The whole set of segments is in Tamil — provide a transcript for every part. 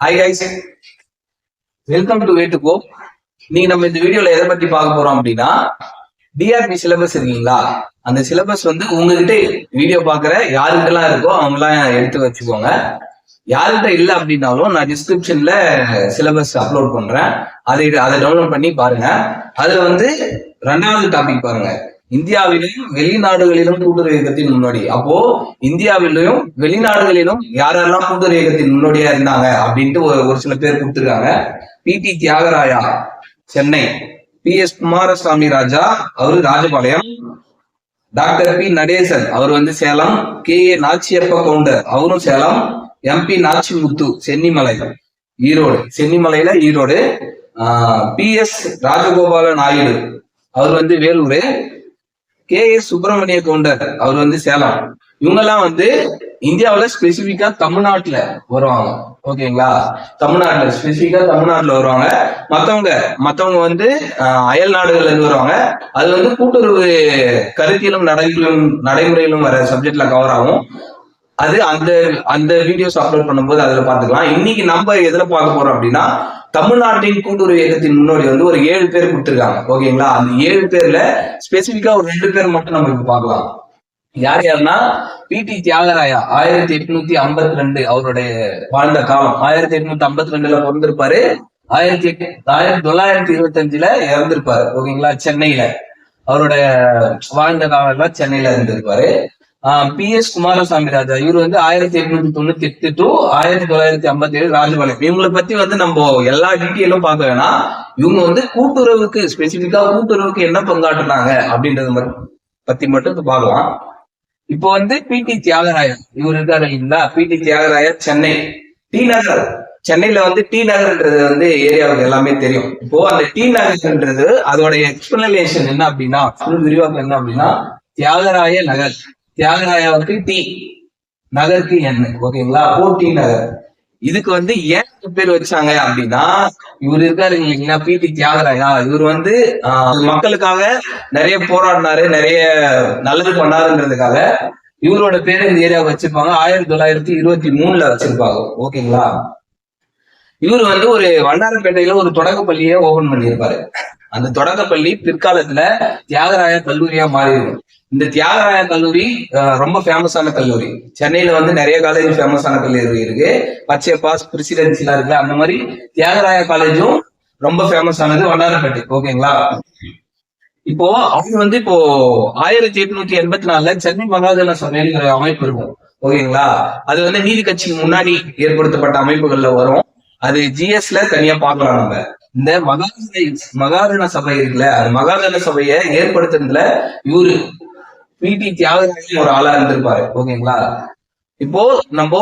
ஹாய் கைஸ் வெல்கம் டு வேட்டு கோ நீங்க நம்ம இந்த வீடியோல எதை பத்தி பார்க்க போறோம் அப்படின்னா டிஆர்பி சிலபஸ் இருக்கீங்களா? அந்த சிலபஸ் வந்து உங்ககிட்ட வீடியோ பாக்குற யாருக்கெல்லாம் இருக்கோ அவங்க எல்லாம் எடுத்து வச்சுக்கோங்க. யாருக்கிட்ட இல்ல அப்படின்னாலும் நான் டிஸ்கிரிப்ஷன்ல சிலபஸ் அப்லோட் பண்றேன். அதை அதை டவுன்லோட் பண்ணி பாருங்க. அதுல வந்து ரெண்டாவது டாபிக் பாருங்க. இந்தியாவிலும் வெளிநாடுகளிலும் கூட்டுறவு இயக்கத்தின் முன்னோடி. அப்போ இந்தியாவிலும் வெளிநாடுகளிலும் யாரெல்லாம் கூட்டுறவு இயக்கத்தின் முன்னோடியா இருந்தாங்க அப்படின்ட்டு ஒரு ஒரு சில பேர் கொடுத்துருக்காங்க. P. T. Thyagaraya Chennai. P. S. Kumaraswami Raja அவரு ராஜபாளையம். Doctor P. நடேசன் அவர் வந்து சேலம். கே. ஏ. நாச்சியப்ப கவுண்டர் அவரும் சேலம். எம்பி நாச்சிமுத்து சென்னிமலை. ஈரோடு சென்னிமலையில ஈரோடு. பி. எஸ். ராஜகோபால நாயுடு அவர் வந்து வேலூர். கே எஸ் சுப்பிரமணிய கவுண்டர் அவர் வந்து சேலம். இவங்கெல்லாம் வந்து இந்தியாவுல ஸ்பெசிபிக்கா தமிழ்நாட்டுல வருவாங்க. ஓகேங்களா? தமிழ்நாட்டுல ஸ்பெசிபிக்கா தமிழ்நாட்டுல வருவாங்க. மத்தவங்க மத்தவங்க வந்து ஆஹ், அயல் நாடுகள்ல இருந்து வருவாங்க. அது வந்து கூட்டுறவு கருத்திலும் நடைமுறையிலும் நடைமுறையிலும் வர சப்ஜெக்ட்ல கவர் ஆகும். அது அந்த அந்த வீடியோஸ் அப்லோட் பண்ணும்போது அதுல பாத்துக்கலாம் இன்னைக்கு நம்ம எதுல பார்க்க போறோம் அப்படின்னா தமிழ்நாட்டின் கூட்டுறவு இயக்கத்தின் முன்னோடி வந்து ஒரு ஏழு பேர் கொடுத்துருக்காங்க. ஓகேங்களா? அந்த ஏழு பேர்ல ஸ்பெசிபிக்கா ஒரு ரெண்டு பேர் மட்டும் நம்ம இப்ப பார்க்கலாம். யார் யாருன்னா பிடி தியாகராயா ஆயிரத்தி எட்நூத்தி ஐம்பத்தி ரெண்டு அவருடைய வாழ்ந்த காலம். ஆயிரத்தி எட்நூத்தி ஐம்பத்தி ரெண்டுல பிறந்திருப்பாரு. ஆயிரத்தி ஆயிரத்தி தொள்ளாயிரத்தி இருபத்தி அஞ்சுல இறந்திருப்பாரு. ஓகேங்களா? சென்னையில. அவருடைய வாழ்ந்த காலம் சென்னையில இருந்திருப்பாரு. P S Kumaraswami Raja. இவர் வந்து ஆயிரத்தி எட்நூத்தி தொண்ணூத்தி எட்டு டு ஆயிரத்தி தொள்ளாயிரத்தி ஐம்பத்தி ஏழு ராஜபாளையம். இவங்களை பத்தி வந்து நம்ம எல்லா டீட்டெயிலும் பார்க்க வேணாம். இவங்க வந்து கூட்டுறவுக்கு ஸ்பெசிபிக்கா கூட்டுறவுக்கு என்ன பங்காற்றுனாங்க அப்படின்றது மட்டும் பத்தி மட்டும் பார்க்கலாம். இப்போ வந்து பி டி தியாகராயா இவர் இருக்காரு இல்லைங்களா? பிடி தியாகராயா சென்னை. டி நகர். சென்னையில வந்து டி நகர்ன்றது வந்து ஏரியாவுக்கு எல்லாமே தெரியும். இப்போ அந்த டி நகர்ன்றது அதோட எக்ஸ்பிளனேஷன் என்ன அப்படின்னா விரிவாக்கம் என்ன அப்படின்னா தியாகராய நகர். தியாகராயாவுக்கு டி. நகருக்கு என்ன ஓகேங்களா? போட்டி நகர். இதுக்கு வந்து ஏன் பேர் வச்சாங்க அப்படின்னா இவர் இருக்காரு இல்லைங்களா? பிடி தியாகராயா. இவர் வந்து மக்களுக்காக நிறைய போராடினாரு நிறைய நல்லது பண்ணாருன்றதுக்காக இவரோட பேர் இந்த ஏரியா வச்சிருப்பாங்க. ஆயிரத்தி தொள்ளாயிரத்தி இருபத்தி மூணுல வச்சிருப்பாங்க. ஓகேங்களா? இவர் வந்து ஒரு வண்ணாரப்பேட்டையில ஒரு தொடக்க பள்ளியை ஓபன் பண்ணியிருப்பாரு. அந்த தொடக்கப்பள்ளி பிற்காலத்துல தியாகராய கல்லூரியா மாறிடும் இந்த தியாகராய கல்லூரி ரொம்ப ஃபேமஸான கல்லூரி. சென்னையில வந்து நிறைய காலேஜ் ஃபேமஸான கல்லூரி இருக்கு. பச்சை பாஸ் பிரசிடென்சிலாம் இருக்குல்ல அந்த மாதிரி தியாகராய காலேஜும் ரொம்ப ஃபேமஸானது வண்ணாரப்பேட்டை. ஓகேங்களா? இப்போ அவங்க வந்து இப்போ ஆயிரத்தி எட்நூத்தி எண்பத்தி நாலுல சென்னை மகாஜன சபைங்கிற அமைப்பு இருக்கும். ஓகேங்களா? அது வந்து நீதி கட்சிக்கு முன்னாடி ஏற்படுத்தப்பட்ட அமைப்புகள்ல வரும். அது ஜிஎஸ்ல தனியா பார்க்கலாம் நம்ம. இந்த மகாஜன மகாஜன சபை இருக்குல்ல அந்த மகாஜன சபையை ஏற்படுத்துறதுல இவரு பிடி தியாகராஜன் ஒரு ஆளா இருந்திருப்பாரு. ஓகேங்களா? இப்போ நம்ம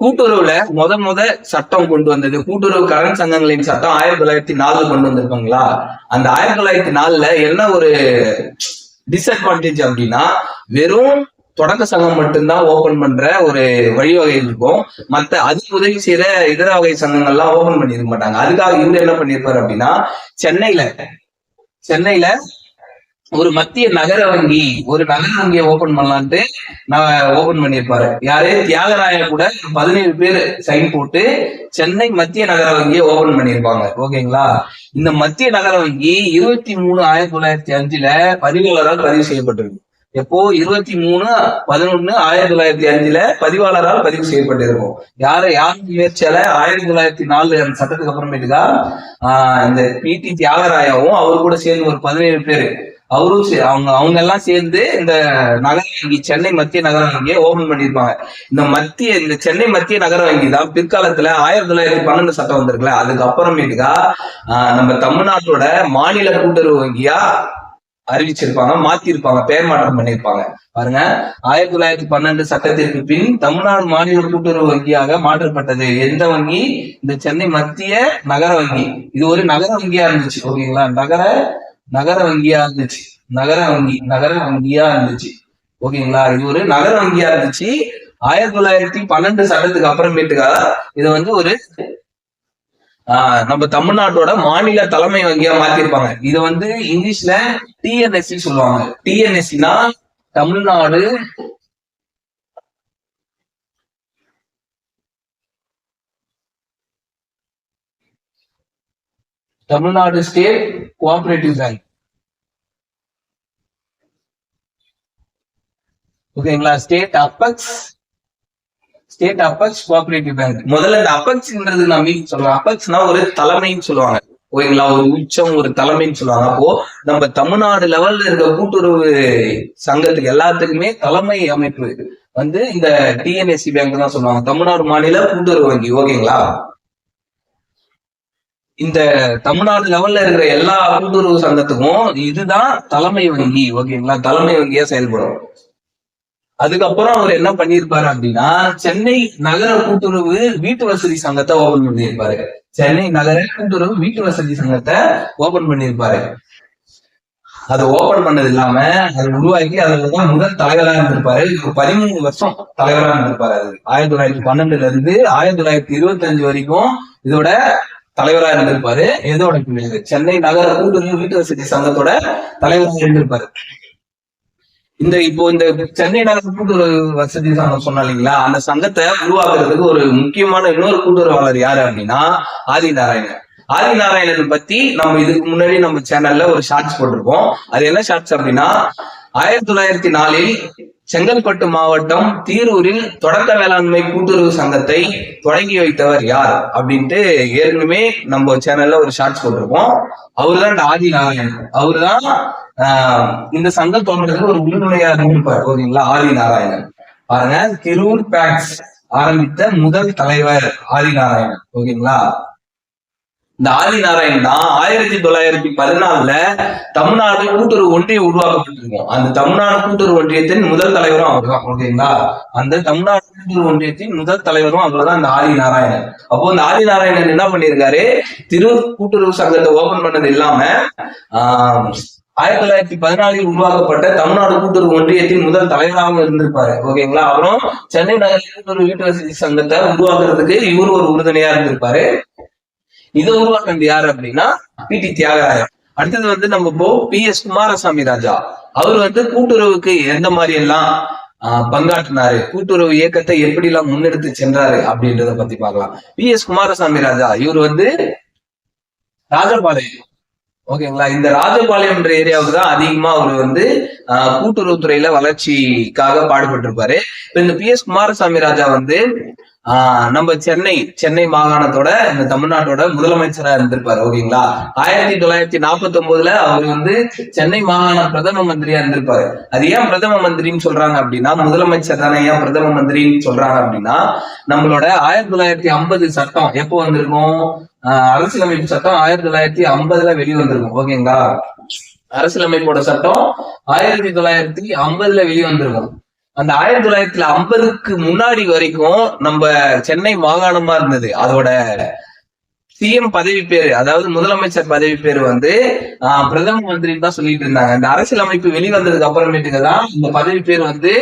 கூட்டுறவுல முத முத சட்டம் கொண்டு வந்தது கூட்டுறவு கடன் சங்கங்களின் சட்டம் ஆயிரத்தி தொள்ளாயிரத்தி நாலுல கொண்டு வந்திருப்பாங்களா? அந்த ஆயிரத்தி தொள்ளாயிரத்தி நாலுல என்ன ஒரு டிஸ்அட்வான்டேஜ் அப்படின்னா வெறும் தொடக்க சங்கம் மட்டும்தான் ஓபன் பண்ற ஒரு வழிவகை இருக்கும். மத்த அதி உதவி செய்யற இதர வகை சங்கங்கள்லாம் ஓபன் பண்ணிருக்க மாட்டாங்க. அதுக்காக இவரு என்ன பண்ணிருப்பாரு அப்படின்னா சென்னையில சென்னையில ஒரு மத்திய நகர வங்கி ஒரு நகர வங்கியை ஓபன் பண்ணலான்ட்டு நான் ஓபன் பண்ணியிருப்பாரு. யாரு? தியாகராய கூட பதினேழு பேர் சைன் போட்டு சென்னை மத்திய நகர வங்கியை ஓபன் பண்ணியிருப்பாங்க. ஓகேங்களா? இந்த மத்திய நகர வங்கி இருபத்தி மூணு ஆயிரத்தி தொள்ளாயிரத்தி அஞ்சுல பதிவாளரால் பதிவு செய்யப்பட்டிருக்கு. எப்போ? இருபத்தி மூணு பதினொன்னு ஆயிரத்தி தொள்ளாயிரத்தி அஞ்சுல பதிவாளரால் பதிவு செய்யப்பட்டிருக்கும். யார? யார் முயற்சியால? ஆயிரத்தி தொள்ளாயிரத்தி நாலு அந்த சட்டத்துக்கு அப்புறமேட்டுக்கா ஆஹ் இந்த பிடி தியாகராயாவும் அவர் கூட சேர்ந்து ஒரு பதினேழு பேரு அவரும் சே- அவங்க அவங்க எல்லாம் சேர்ந்து இந்த நகர வங்கி சென்னை மத்திய நகர வங்கியை ஓபன் பண்ணிருப்பாங்க இந்த மத்திய இந்த சென்னை மத்திய நகர வங்கி தான் பிற்காலத்துல ஆயிரத்தி தொள்ளாயிரத்தி பன்னெண்டு சட்டம் வந்திருக்குல்ல அதுக்கப்புறமேட்டுக்கா ஆஹ் நம்ம தமிழ்நாட்டோட மாநில கூட்டுறவு வங்கியா அறிவிச்சிருப்பாங்க மாத்திருப்பாங்க பெயர் மாற்றம் பண்ணிருப்பாங்க பாருங்க ஆயிரத்தி தொள்ளாயிரத்தி பன்னெண்டு சட்டத்திற்கு பின் தமிழ்நாடு மாநில கூட்டுறவு வங்கியாக மாற்றப்பட்டது. எந்த வங்கி? இந்த சென்னை மத்திய நகர வங்கி. இது ஒரு நகர வங்கியா இருந்துச்சு ஓகேங்களா? நகர நகர வங்கியா இருந்துச்சு. நகர வங்கி நகர வங்கியா இருந்துச்சு. ஓகேங்களா? இது ஒரு நகர வங்கியா இருந்துச்சு. ஆயிரத்தி தொள்ளாயிரத்தி பன்னெண்டு சட்டத்துக்கு அப்புறமேட்டுக்கா இது வந்து ஒரு ஆஹ் நம்ம தமிழ்நாட்டோட மாநில தலைமை வங்கியா மாத்திருப்பாங்க. இது வந்து இங்கிலீஷ்ல டிஎன்எஸ்சி சொல்லுவாங்க. டிஎன்எஸ்சினா Tamil Nadu Tamil Nadu state cooperative bank ஓகேங்களா state apex state apex cooperative bank முதல்ல இந்த அப்பக்ஸ்ன்றது நான் மீன் சொல்றேன். அப்பக்ஸ்னா ஒரு தலைமைன்னு சொல்லுவாங்க. ஓகேங்களா ஒரு உச்சம் ஒரு தலைமைன்னு சொல்லுவாங்க. அப்போ நம்ம தமிழ்நாடு லெவல்ல இருக்க கூட்டுறவு சங்கத்துக்கு எல்லாத்துக்குமே தலைமை அமைப்பு வந்து இந்த டிஎன்எஸ்சி பேங்க் தான் சொல்லுவாங்க. தமிழ்நாடு மாநில கூட்டுறவு வங்கி. ஓகேங்களா இந்த தமிழ்நாடு லெவல்ல இருக்கிற எல்லா கூட்டுறவு சங்கத்துக்கும் இதுதான் தலைமை வங்கி ஓகேங்களா? தலைமை வங்கியா செயல்படும். அதுக்கப்புறம் அவர் என்ன பண்ணிருப்பாரு அப்படின்னா சென்னை நகர கூட்டுறவு வீட்டு வசதி சங்கத்தை ஓபன் பண்ணியிருப்பாரு. சென்னை நகர கூட்டுறவு வீட்டு வசதி சங்கத்தை ஓபன் பண்ணியிருப்பாரு. அது ஓபன் பண்ணது இல்லாம அதை உருவாக்கி அதுலதான் முதல் தலைவரா இருந்திருப்பாரு. பதிமூணு வருஷம் தலைவரா இருந்திருப்பாரு அது. ஆயிரத்தி தொள்ளாயிரத்தி பன்னெண்டுல இருந்து ஆயிரத்தி தொள்ளாயிரத்தி இருபத்தி அஞ்சு வரைக்கும் இதோட தலைவரா இருந்திருப்பாரு. எதோட சென்னை நகர கூட்டுறவு வீட்டு வசதி சங்கத்தோட தலைவராக இருந்திருப்பாரு. இந்த இப்போ இந்த சென்னை நகர கூட்டுறவு வசதி சங்கம் சொன்னா இல்லைங்களா? அந்த சங்கத்தை உருவாக்குறதுக்கு ஒரு முக்கியமான இன்னொரு கூட்டுறவாளர் யாரு அப்படின்னா ஆதி நாராயணன். ஆதி நாராயணன் பத்தி நம்ம இதுக்கு முன்னாடி நம்ம சேனல்ல ஒரு ஷார்ட்ஸ் போட்டிருக்கோம் அது என்ன ஷார்ட்ஸ் அப்படின்னா ஆயிரத்தி தொள்ளாயிரத்தி நாலில் செங்கல்பட்டு மாவட்டம் தீரூரில் தொடக்க வேளாண்மை கூட்டுறவு சங்கத்தை தொடங்கி வைத்தவர் யார் அப்படின்ட்டு ஏற்கனவே நம்ம சேனல்ல ஒரு ஷார்ட்ஸ் போட்டிருக்கோம். அவர் தான் ஆதி நாராயணன். அவர்தான் ஆஹ், இந்த சங்கம் தோன்றதுக்கு ஒரு உறுதுணையா இருந்திருப்பார் ஓகேங்களா ஆதி நாராயணன். பாருங்க திருவூர் பேக்ஸ் ஆரம்பித்த முதல் தலைவர் ஆதி நாராயணன் ஓகேங்களா இந்த ஆதி நாராயணன் தான் ஆயிரத்தி தொள்ளாயிரத்தி பதினாலுல தமிழ்நாடு கூட்டுறவு ஒன்றியம் உருவாக்கப்பட்டிருக்கும். அந்த தமிழ்நாடு கூட்டுறவு ஒன்றியத்தின் முதல் தலைவரும் அவர் தான் ஓகேங்களா? அந்த தமிழ்நாடு கூட்டுறவு ஒன்றியத்தின் முதல் தலைவரும் அவர் தான் இந்த ஆதி நாராயணன். அப்போ இந்த ஆதி நாராயணன் என்ன பண்ணியிருக்காரு திரு கூட்டுறவு சங்கத்தை ஓபன் பண்ணது இல்லாம ஆஹ் ஆயிரத்தி தொள்ளாயிரத்தி பதினாலில் உருவாக்கப்பட்ட தமிழ்நாடு கூட்டுறவு ஒன்றியத்தின் முதல் தலைவராகவும் இருந்திருப்பாரு. ஓகேங்களா? அப்புறம் சென்னை நகரில் ஒரு வீட்டு வசதி சங்கத்தை உருவாக்குறதுக்கு இவர் ஒரு உறுதுணையா இருந்திருப்பாரு. இதை உருவாக்குனது யாரு அப்படின்னா பி டி தியாகராயன் அடுத்தது வந்து நம்ம இப்போ பி எஸ் குமாரசாமி ராஜா. அவர் வந்து கூட்டுறவுக்கு எந்த மாதிரி எல்லாம் பங்காற்றினாரு? கூட்டுறவு இயக்கத்தை எப்படி எல்லாம் முன்னெடுத்து சென்றாரு அப்படின்றத பத்தி பார்க்கலாம். பி எஸ் குமாரசாமி ராஜா இவர் வந்து ராஜபாளையம். ஓகேங்களா? இந்த ராஜபாளையம்ன்ற ஏரியாவுக்கு தான் அதிகமா அவர் வந்து ஆஹ், கூட்டுறவுத்துறையில வளர்ச்சிக்காக பாடுபட்டிருப்பாரு. இப்ப இந்த பி எஸ் குமாரசாமி ராஜா வந்து ஆஹ், நம்ம சென்னை சென்னை மாகாணத்தோட இந்த தமிழ்நாட்டோட முதலமைச்சரா இருந்திருப்பாரு ஓகேங்களா? ஆயிரத்தி தொள்ளாயிரத்தி நாற்பத்தி ஒன்பதுல அவர் வந்து சென்னை மாகாண பிரதம மந்திரியா இருந்திருப்பாரு. அது ஏன் பிரதம மந்திரின்னு சொல்றாங்க அப்படின்னா முதலமைச்சர் தானே ஏன் பிரதம மந்திரின்னு சொல்றாங்க அப்படின்னா நம்மளோட ஆயிரத்தி தொள்ளாயிரத்தி ஐம்பது சட்டம் எப்போ வந்திருக்கும்? ஆஹ் அரசியலமைப்பு சட்டம் ஆயிரத்தி தொள்ளாயிரத்தி ஐம்பதுல வெளிவந்திருக்கும் ஓகேங்களா? அரசியலமைப்போட சட்டம் ஆயிரத்தி தொள்ளாயிரத்தி ஐம்பதுல வெளிவந்திருக்கும். அந்த ஆயிரத்தி தொள்ளாயிரத்தி ஐம்பதுக்கு முன்னாடி வரைக்கும் நம்ம சென்னை மாகாணமா இருந்தது. அதோட சிஎம் பதவி பேரு அதாவது முதலமைச்சர் பதவி பேரு வந்து ஆஹ், பிரதம மந்திரின்னு தான் சொல்லிட்டு இருந்தாங்க. இந்த அரசியலமைப்பு வெளிவந்ததுக்கு அப்புறமேட்டுக்கு தான் இந்த பதவி பேர் வந்து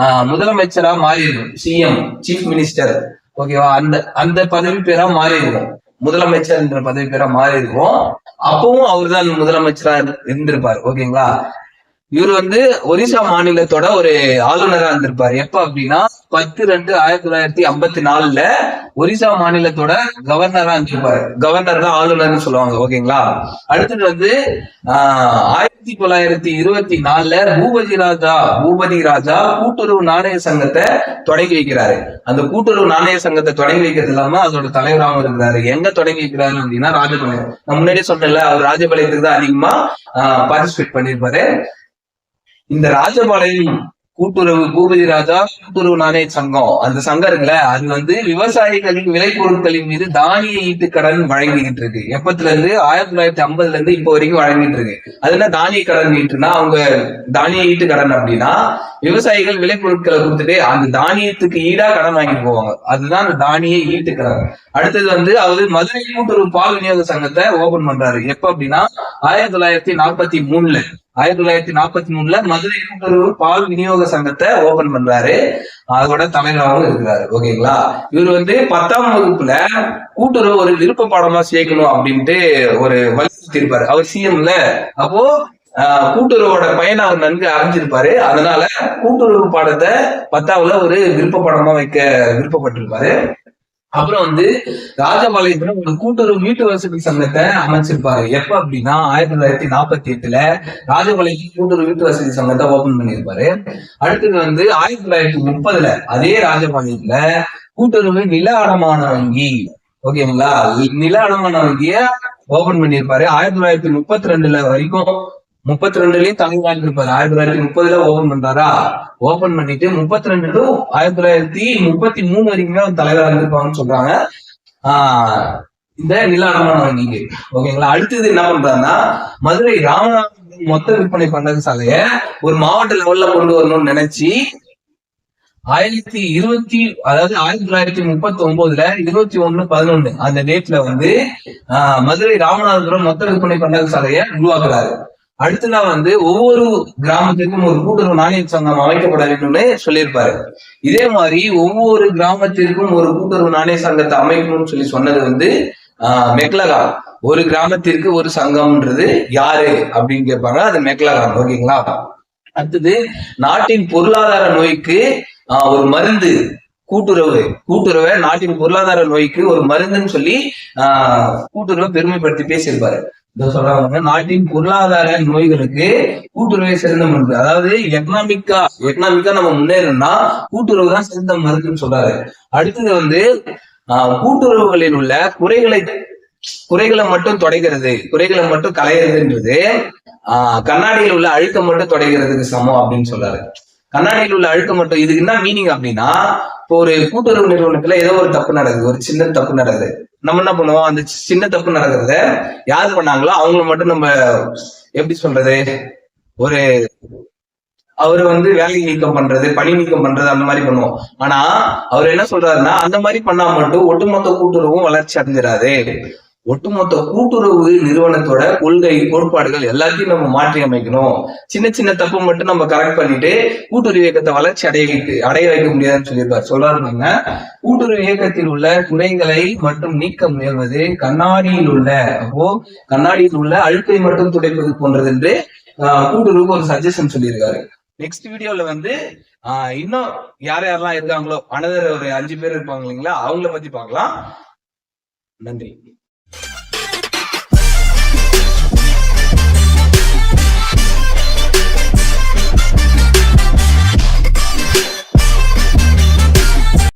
ஆஹ், முதலமைச்சரா மாறிடும் சிஎம் சீஃப் மினிஸ்டர் ஓகேவா அந்த அந்த பதவி பேரா மாறிடுவோம் முதலமைச்சர் என்ற பதவி பேரா மாறி இருக்கும் அப்பவும் அவர்தான் முதலமைச்சரா இருந்திருப்பார். ஓகேங்களா இவர் வந்து ஒரிசா மாநிலத்தோட ஒரு ஆளுநரா இருந்திருப்பாரு. எப்ப அப்படின்னா பத்து ரெண்டு ஆயிரத்தி தொள்ளாயிரத்தி ஐம்பத்தி நாலுல ஒரிசா மாநிலத்தோட கவர்னரா இருந்திருப்பாரு. கவர்னர் தான் ஆளுநர்னு சொல்லுவாங்க ஓகேங்களா? அடுத்தது வந்து ஆஹ் ஆயிரத்தி தொள்ளாயிரத்தி இருபத்தி நாலுல பூபதி ராஜா பூபதி ராஜா கூட்டுறவு நாணய சங்கத்தை தொடங்கி வைக்கிறாரு. அந்த கூட்டுறவு நாணய சங்கத்தை தொடங்கி வைக்கிறது இல்லாம அதோட தலைவராகவும் இருக்கிறாரு. எங்க தொடங்கி வைக்கிறாரு அப்படின்னா ராஜபாளையம். நான் முன்னாடியே சொன்னேன்ல அவர் ராஜபாளையத்துக்கு தான் அதிகமா பார்ட்டிசிபேட் பண்ணிருப்பாரு இந்த ராஜபாளையம் கூட்டுறவு பூபதி ராஜா கூட்டுறவு நாணய சங்கம். அந்த சங்கம் இருக்குல்ல அது வந்து விவசாயிகளின் விளைபொருட்களின் மீது தானிய ஈட்டு கடன் வழங்கிக்கிட்டு இருக்கு. எப்பத்துல இருந்து ஆயிரத்தி தொள்ளாயிரத்தி ஐம்பதுல இருந்து இப்போ வரைக்கும் வழங்கிட்டு இருக்கு. அது என்ன தானிய கடன் ஈட்டுனா அவங்க தானிய ஈட்டு கடன் அப்படின்னா விவசாயிகள் விளைபொருட்களை கொடுத்துட்டு அந்த தானியத்துக்கு ஈடா கடன் வாங்கிட்டு போவாங்க. அதுதான் அந்த தானிய ஈட்டு கடன். அடுத்தது வந்து அவர் மதுரை கூட்டுறவு பால் விநியோக சங்கத்தை ஓபன் பண்றாரு. எப்ப அப்படின்னா ஆயிரத்தி தொள்ளாயிரத்தி நாற்பத்தி மூணுல. ஆயிரத்தி தொள்ளாயிரத்தி நாற்பத்தி மூணுல மதுரை கூட்டுறவு பால் விநியோக சங்கத்தை ஓபன் பண்றாரு. அதோட தலைவராகவும் இருக்கிறாரு. ஓகேங்களா? இவர் வந்து பத்தாம் வகுப்புல கூட்டுறவு ஒரு விருப்ப பாடமா சேர்க்கணும் அப்படின்ட்டு ஒரு வலியுறுத்தி அவர் சிஎம்ல அப்போ ஆஹ், கூட்டுறவோட பயனை அவர் நன்கு அறிஞ்சிருப்பாரு. அதனால கூட்டுறவு பாடத்தை பத்தாவதுல ஒரு விருப்ப பாடமா வைக்க விருப்பப்பட்டிருப்பாரு. அப்புறம் வந்து ராஜபாளையத்துல ஒரு கூட்டுறவு வீட்டு வசதி சங்கத்தை அமைச்சிருப்பாரு. எப்ப அப்படின்னா ஆயிரத்தி தொள்ளாயிரத்தி நாற்பத்தி எட்டுல ராஜபாளையத்தில் கூட்டுறவு வீட்டு வசதி சங்கத்தை ஓபன் பண்ணியிருப்பாரு. அடுத்தது வந்து ஆயிரத்தி தொள்ளாயிரத்தி முப்பதுல அதே ராஜபாளையத்துல கூட்டுறவு நில அடமான வங்கி ஓகேங்களா நில அடமான வங்கிய ஓபன் பண்ணியிருப்பாரு. ஆயிரத்தி தொள்ளாயிரத்தி முப்பத்தி ரெண்டுல வரைக்கும் முப்பத்தி ரெண்டுலயும் தலைவர் வாங்கியிருப்பாரு ஆயிரத்தி தொள்ளாயிரத்தி முப்பதுல ஓபன் பண்றாரா? ஓபன் பண்ணிட்டு முப்பத்தி ரெண்டு டு ஆயிரத்தி தொள்ளாயிரத்தி முப்பத்தி மூணு வரைக்குமே அவர் தலைவராக இருந்திருப்பாங்கன்னு சொல்றாங்க. ஆஹ் இந்த நில அடமான வங்கிக்கு ஓகேங்களா அடுத்தது என்ன பண்றாருன்னா மதுரை ராமநாதபுரம் மொத்த விற்பனை பண்டக சாலைய ஒரு மாவட்ட லெவல்ல கொண்டு வரணும்னு நினைச்சு ஆயிரத்தி இருபத்தி அதாவது ஆயிரத்தி தொள்ளாயிரத்தி முப்பத்தி ஒன்பதுல இருபத்தி ஒண்ணு பதினொன்னு அந்த டேட்ல வந்து ஆஹ் மதுரை ராமநாதபுரம் மொத்த விற்பனை பண்டக சாலையை உருவாக்குறாரு. அடுத்ததா வந்து ஒவ்வொரு கிராமத்திற்கும் ஒரு கூட்டுறவு நாணய சங்கம் அமைக்கப்பட வேண்டும்னு சொல்லியிருப்பாரு. இதே மாதிரி ஒவ்வொரு கிராமத்திற்கும் ஒரு கூட்டுறவு நாணய சங்கத்தை அமைக்கணும்னு சொல்லி சொன்னது வந்து ஆஹ் மெக்லகா. ஒரு கிராமத்திற்கு ஒரு சங்கம்ன்றது யாரு அப்படின்னு கேட்பாங்க. அது மெக்லகா. ஓகேங்களா? அடுத்தது நாட்டின் பொருளாதார நோய்க்கு ஆஹ் ஒரு மருந்து கூட்டுறவு. கூட்டுறவை நாட்டின் பொருளாதார நோய்க்கு ஒரு மருந்துன்னு சொல்லி ஆஹ் கூட்டுறவை பெருமைப்படுத்தி பேசியிருப்பாரு. சொல்றாங்க நாட்டின் பொருளாதார நோய்களுக்கு கூட்டுறவை சிறந்த மருந்து. அதாவது எக்கனாமிக்கா எக்கனாமிக்கா நம்ம முன்னேறணும்னா கூட்டுறவு தான் சிறந்த மருந்துன்னு சொல்றாரு. அடுத்தது வந்து ஆஹ் கூட்டுறவுகளில் உள்ள குறைகளை குறைகளை மட்டும் தொடைகிறது குறைகளை மட்டும் களையிறதுன்றது ஆஹ் கண்ணாடியில் உள்ள அழுத்தம் மட்டும் தொடைகிறதுக்கு சமம் அப்படின்னு சொல்றாரு. கண்ணாடியில் உள்ள அழுத்தம் மட்டும் இதுக்கு என்ன மீனிங் அப்படின்னா இப்போ ஒரு கூட்டுறவு நிறுவனத்துல ஏதோ ஒரு தப்பு நடக்குது. ஒரு சின்ன தப்பு நடக்குது. நம்ம என்ன பண்ணுவோம்? அந்த சின்ன தப்பு நடக்கிறத யாரு பண்ணாங்களோ அவங்கள மட்டும் நம்ம எப்படி சொல்றது? ஒரு அவர் வந்து வேலை நீக்கம் பண்றது பணி நீக்கம் பண்றது அந்த மாதிரி பண்ணுவோம். ஆனா அவர் என்ன சொல்றாருன்னா அந்த மாதிரி பண்ணா மட்டும் ஒட்டுமொத்த கூட்டுறவும் வளர்ச்சி அடைஞ்சிடாது ஒட்டுமொத்த கூட்டுறவு நிறுவனத்தோட கொள்கை கோட்பாடுகள் எல்லாத்தையும் நம்ம மாற்றி அமைக்கணும். சின்ன சின்ன தப்பு மட்டும் நம்ம கரெக்ட் பண்ணிட்டு கூட்டுறவு இயக்கத்தை வளர்ச்சி அடைய வைக்க அடைய வைக்க முடியாதுன்னு சொல்லியிருப்பார். சொல்றாருங்க கூட்டுறவு இயக்கத்தில் உள்ள துணைகளை மட்டும் நீக்க முயல்வது கண்ணாடியில் உள்ள அப்போ கண்ணாடியில் உள்ள அழுக்கை மட்டும் துடைப்பது போன்றது என்று ஆஹ் கூட்டுறவுக்கு ஒரு சஜஷன் சொல்லியிருக்காரு. நெக்ஸ்ட் வீடியோல வந்து ஆஹ் இன்னும் யார் யாரெல்லாம் இருக்காங்களோ அனதர் ஒரு அஞ்சு பேர் இருப்பாங்க இல்லைங்களா? அவங்கள பத்தி பார்க்கலாம். நன்றி. you